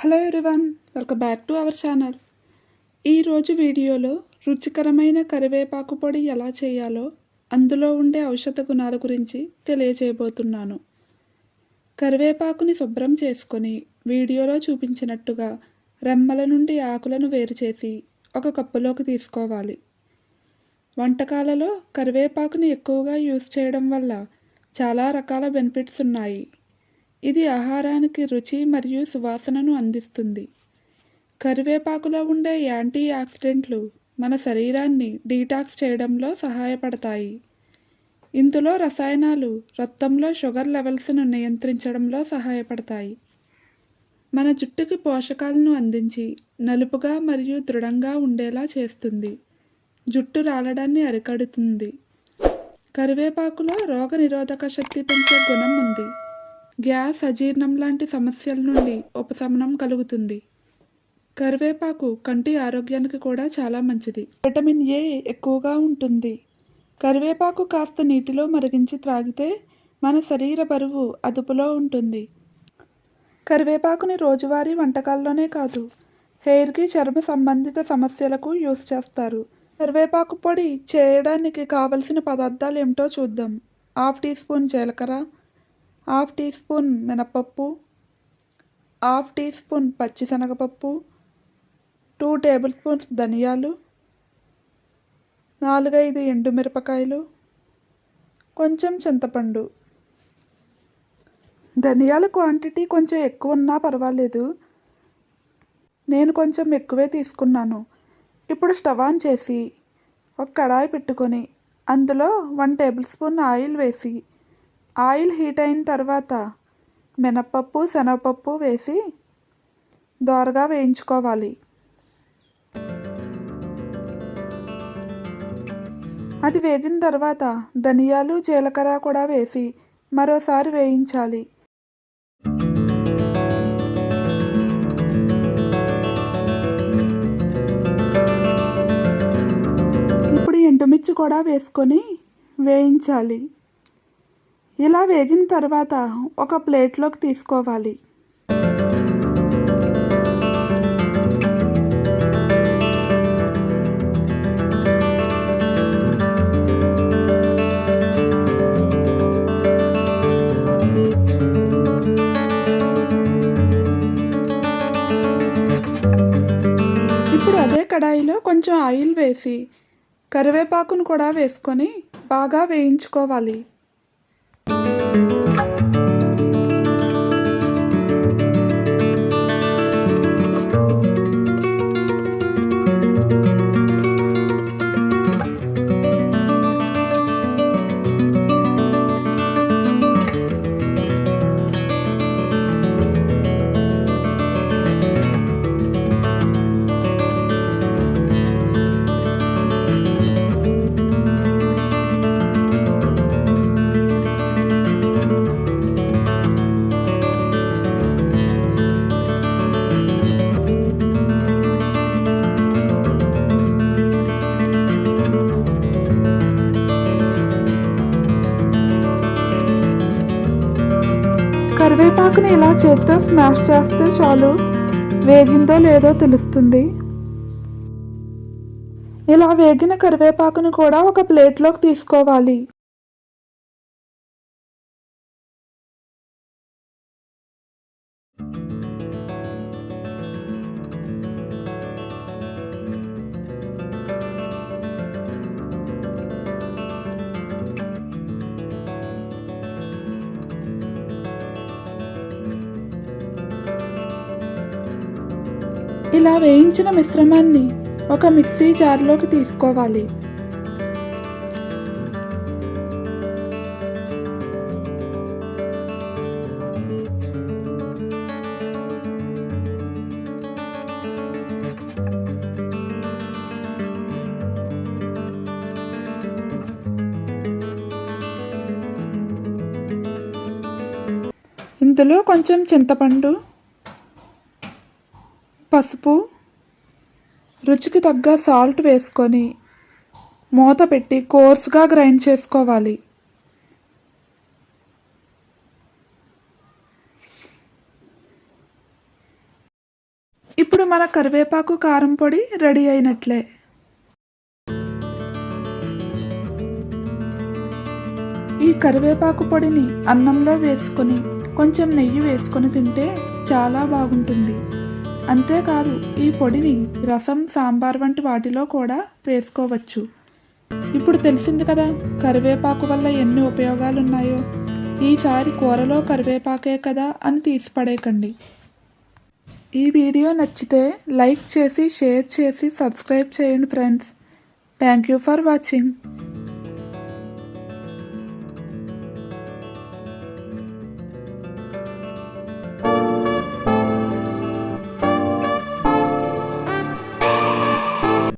Hello everyone welcome back to our channel. ఈరోజు వీడియోలో రుచికరమైన కరివేపాకు పొడి ఎలా చేయాలో అందులో ఉండే ఔషధ గుణాల గురించి తెలియజేయబోతున్నాను. కరివేపాకుని శుభ్రం చేసుకొని వీడియోలో చూపించినట్టుగా రెమ్మల నుండి ఆకులను వేరు చేసి ఒక కప్పులోకి తీసుకోవాలి. వంటకాలలో కరివేపాకుని ఎక్కువగా యూస్ చేయడం వల్ల చాలా రకాల బెనిఫిట్స్ ఉన్నాయి. ఇది ఆహారానికి రుచి మరియు సువాసనను అందిస్తుంది. కరివేపాకులో ఉండే యాంటీ ఆక్సిడెంట్లు మన శరీరాన్ని డీటాక్స్ చేయడంలో సహాయపడతాయి. ఇందులో రసాయనాలు రక్తంలో షుగర్ లెవెల్స్ను నియంత్రించడంలో సహాయపడతాయి. మన జుట్టుకి పోషకాలను అందించి నలుపుగా మరియు దృఢంగా ఉండేలా చేస్తుంది. జుట్టు రాలడాన్ని అరికడుతుంది. కరివేపాకులో రోగనిరోధక శక్తి పెంచే గుణం ఉంది. గ్యాస్ అజీర్ణం లాంటి సమస్యల నుండి ఉపశమనం కలుగుతుంది. కరివేపాకు కంటి ఆరోగ్యానికి కూడా చాలా మంచిది. విటమిన్ ఏ ఎక్కువగా ఉంటుంది. కరివేపాకు కాస్త నీటిలో మరిగించి త్రాగితే మన శరీర బరువు అదుపులో ఉంటుంది. కరివేపాకుని రోజువారీ వంటకాల్లోనే కాదు హెయిర్కి చర్మ సంబంధిత సమస్యలకు యూస్ చేస్తారు. కరివేపాకు పొడి చేయడానికి కావలసిన పదార్థాలు ఏమిటో చూద్దాం. హాఫ్ టీ స్పూన్ జీలకర్ర హాఫ్ టీ స్పూన్ మినపప్పు హాఫ్ టీ స్పూన్ పచ్చిశనగపప్పు టూ టేబుల్ స్పూన్స్ ధనియాలు నాలుగైదు ఎండుమిరపకాయలు కొంచెం చింతపండు. ధనియాల క్వాంటిటీ కొంచెం ఎక్కువ ఉన్నా పర్వాలేదు. నేను కొంచెం ఎక్కువే తీసుకున్నాను. ఇప్పుడు స్టవ్ ఆన్ చేసి ఒక కడాయి పెట్టుకొని అందులో వన్ టేబుల్ స్పూన్ ఆయిల్ వేసి ఆయిల్ హీట్ అయిన తర్వాత మినప్పప్పు శనగపప్పు వేసి దోరగా వేయించుకోవాలి. అది వేగిన తర్వాత ధనియాలు జీలకర్ర కూడా వేసి మరోసారి వేయించాలి. ఇప్పుడు ఎండుమిర్చి కూడా వేసుకొని వేయించాలి. ఇలా వేగిన తర్వాత ఒక ప్లేట్లోకి తీసుకోవాలి. ఇప్పుడు అదే కడాయిలో కొంచెం ఆయిల్ వేసి కరివేపాకును కూడా వేసుకొని బాగా వేయించుకోవాలి. కరివేపాకుని ఇలా చేత్తో స్మాష్ చేస్తే చాలు. వేగిందో లేదో తెలుస్తుంది. ఇలా వేగిన కరివేపాకుని కూడా ఒక ప్లేట్లోకి తీసుకోవాలి. ఇలా వేయించిన మిశ్రమాన్ని ఒక మిక్సీ జార్లోకి తీసుకోవాలి. ఇందులో కొంచెం చింతపండు పసుపు రుచికి తగ్గ సాల్ట్ వేసుకొని మూత పెట్టి కోర్స్గా గ్రైండ్ చేసుకోవాలి. ఇప్పుడు మన కరివేపాకు కారం పొడి రెడీ అయినట్లే. ఈ కరివేపాకు పొడిని అన్నంలో వేసుకొని కొంచెం నెయ్యి వేసుకొని తింటే చాలా బాగుంటుంది. అంతేకాదు ఈ పొడిని రసం సాంబార్ వంటి వాటిలో కూడా వేసుకోవచ్చు. ఇప్పుడు తెలిసింది కదా కరివేపాకు వల్ల ఎన్ని ఉపయోగాలు ఉన్నాయో ఈసారి కూరలో కరివేపాకే కదా అని తీసిపడేయకండి ఈ వీడియో నచ్చితే లైక్ చేసి షేర్ చేసి సబ్స్క్రైబ్ చేయండి friends. Thank you for watching.